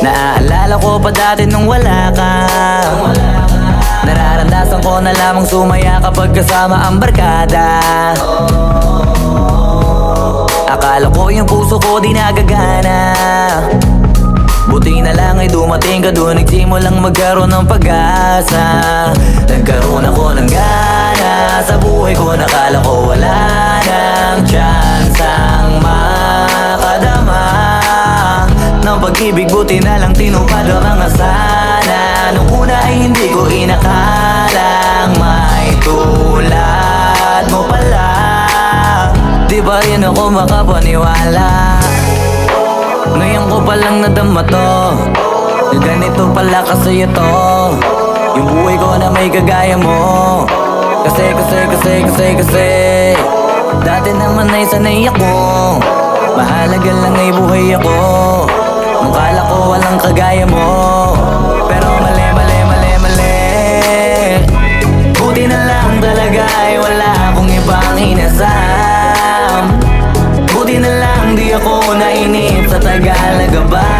Naaalala ko pa dati nung wala ka. Nararandasan ko na lamang sumaya kapag kasama ang barkada. Akala ko yung puso ko di nagagana. Buti na lang ay dumating ka doon Nagsimulang magkaroon ng pag-asa. Nagkaroon ako ng gana Sa buhay ko nakala ko pag-ibig buti na lang tinupad ang mga sana Nung una ay hindi ko inakalang May tulad mo pala. Di ba rin ako makapaniwala? Ngayon ko palang nadama to. Ganito pala kasi ito. Yung buhay ko na may kagaya mo. Kasi, kasi, kasi, kasi, kasi. Dati naman ay sanay ako Tagalaga ba?